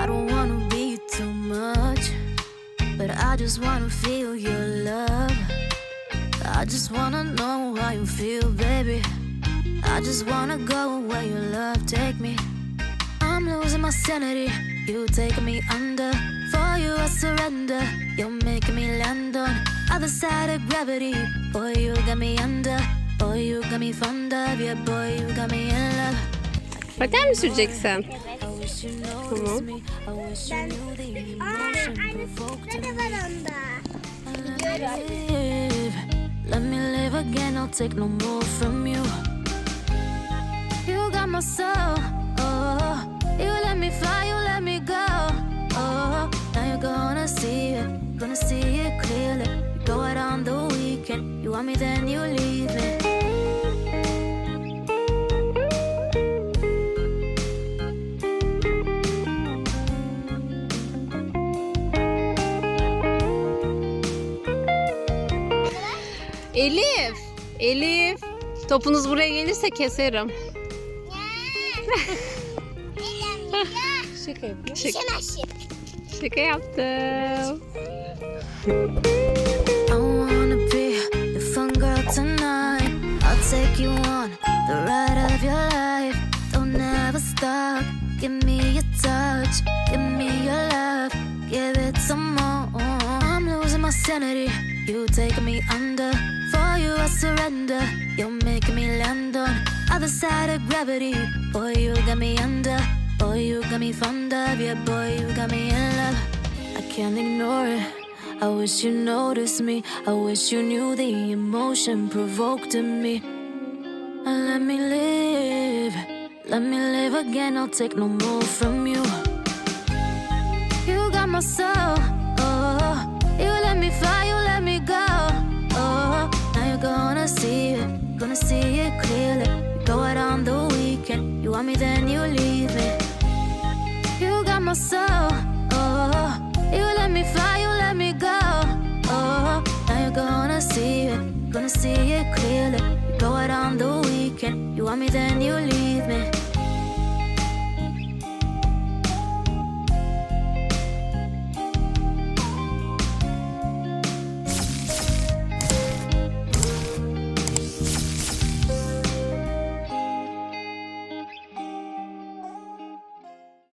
I don't wanna be too much, but I just wanna feel your love. I just wanna know how you feel, baby. I just wanna go where your love take me. I'm losing my sanity, you taking me under. For you, I surrender. You're making me land on other side of gravity. Boy, you got me under. Boy, you got me fond of. Yeah, boy, you got me in love. Paten mi süreceksin? I wish you noticed me. I wish you knew the emotion provoked Ne de var onda? Let me live. Let me live again. I'll take no more from you. You got my soul. Oh, oh. you let me fly. You let me Elif. Elif. Topunuz buraya gelirse keserim. Şaka yapıyorum. Şaka, Şemaşır. şaka yaptım. I wanna be your fun girl tonight. I'll take you on the ride of your life. Don't ever stop. Give me your touch. Give me your love. Give it some more. I'm losing my sanity. You take me under. You, I surrender. You're making me land on other side of gravity. Boy, you got me under. Boy, you got me fond of. Yeah, boy, you got me in love. I can't ignore it. I wish you noticed me. I wish you knew the emotion provoked in me. Let me live. Let me live again. I'll take no more from you. You got my soul. Oh, you let me fly. You let me gonna see it. Gonna see it clearly. You go out on the weekend. You want me, then you leave me. You got my soul. Oh, you let me fly, you let me go. Oh, now you're gonna see it, gonna see it clearly. You go out on the weekend. You want me, then you leave.